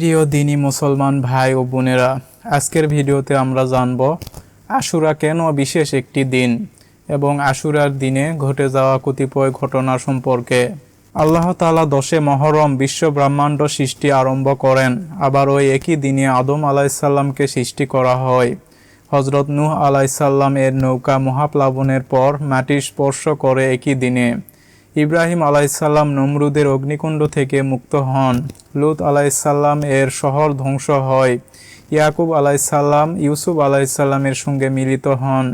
প্রিয় দিনী মুসলমান ভাই ও বোনেরা, আজকের ভিডিওতে আমরা জানব আশুরা কেন বিশেষ একটি দিন এবং আশুরার দিনে ঘটে যাওয়া কতিপয় ঘটনা সম্পর্কে। আল্লাহ তাআলা দশে মহরম বিশ্ব ব্রহ্মাণ্ড সৃষ্টি আরম্ভ করেন, আবার ওই একই দিনে আদম আলাইসাল্লামকে সৃষ্টি করা হয়। হজরত নূহ আলাইসাল্লাম এর নৌকা মহাপ্লাবনের পর মাটি স্পর্শ করে একই দিনে। ইব্রাহিম আলাইসাল্লাম নমরুদের অগ্নিকুণ্ড থেকে মুক্ত হন। লুত আলাইসাল্লাম এর শহর ধ্বংস হয়। ইয়াকুব আলাইসাল্লাম ইউসুফ আলাইসাল্লামের সঙ্গে মিলিত হন।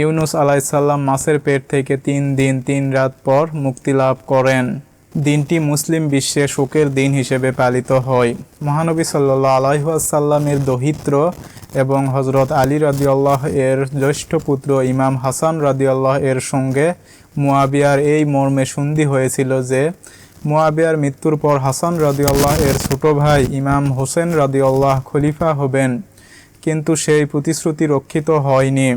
ইউনুস আলাইসাল্লাম মাছের পেট থেকে তিন দিন তিন রাত পর মুক্তি লাভ করেন। দিনটি মুসলিম বিশ্বে শোকের দিন হিসেবে পালিত হয়। মহানবী সাল্লাহ আলাইসাল্লামের দহিত্র এবং হজরত আলী রাদিউল্লাহ এর জ্যেষ্ঠ পুত্র ইমাম হাসান রাদিউল্লাহ এর সঙ্গে মুয়াবিয়ার এই মর্মে সন্ধি হয়েছিল যে, মুয়াবিয়ার মৃত্যুর পর হাসান রাদিউল্লাহ এর ছোট ভাই ইমাম হোসেন রাদিউল্লাহ খলিফা হবেন, কিন্তু সেই প্রতিশ্রুতি রক্ষিত হয়নি।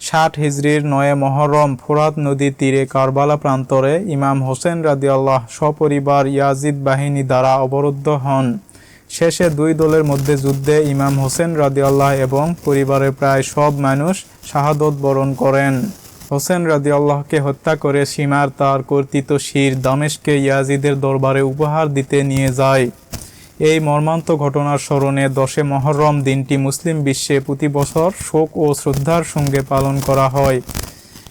ষাট হিজরির নয়ে মহরম ফোরাত নদীর তীরে কারবালা প্রান্তরে ইমাম হোসেন রাদিয়াল্লাহ সপরিবার ইয়াজিদ বাহিনী দ্বারা অবরুদ্ধ হন। শেষে দুই দলের মধ্যে যুদ্ধে ইমাম হোসেন রাদিয়াল্লাহ এবং পরিবারের প্রায় সব মানুষ শাহাদত বরণ করেন। হোসেন রাদিয়াল্লাহকে হত্যা করে সীমার তার কর্তৃত শির দামেশকে ইয়াজিদের দরবারে উপহার দিতে নিয়ে যায়। এই মর্মান্ত ঘটনার স্মরণে দশে মহরম দিনটি মুসলিম বিশ্বে প্রতি বছর শোক ও শ্রদ্ধার সঙ্গে পালন করা হয়।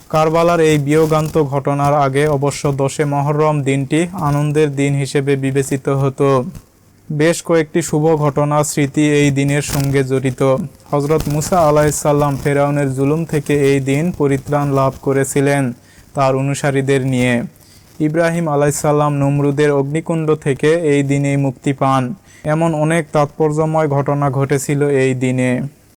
কারবালার এই বিয়োগান্ত ঘটনার আগে অবশ্য দশে মহরম দিনটি আনন্দের দিন হিসেবে বিবেচিত হতো। বেশ কয়েকটি শুভ ঘটনা স্মৃতি এই দিনের সঙ্গে জড়িত। হজরত মুসা আলাহিসাল্লাম ফেরাউনের জুলুম থেকে এই দিন পরিত্রাণ লাভ করেছিলেন তার অনুসারীদের নিয়ে। ইব্রাহিম আলাইসাল্লাম নমরুদের অগ্নিকুণ্ড থেকে এই দিনেই মুক্তি পান। এমন অনেক তাৎপর্যময় ঘটনা ঘটেছিল এই দিনে।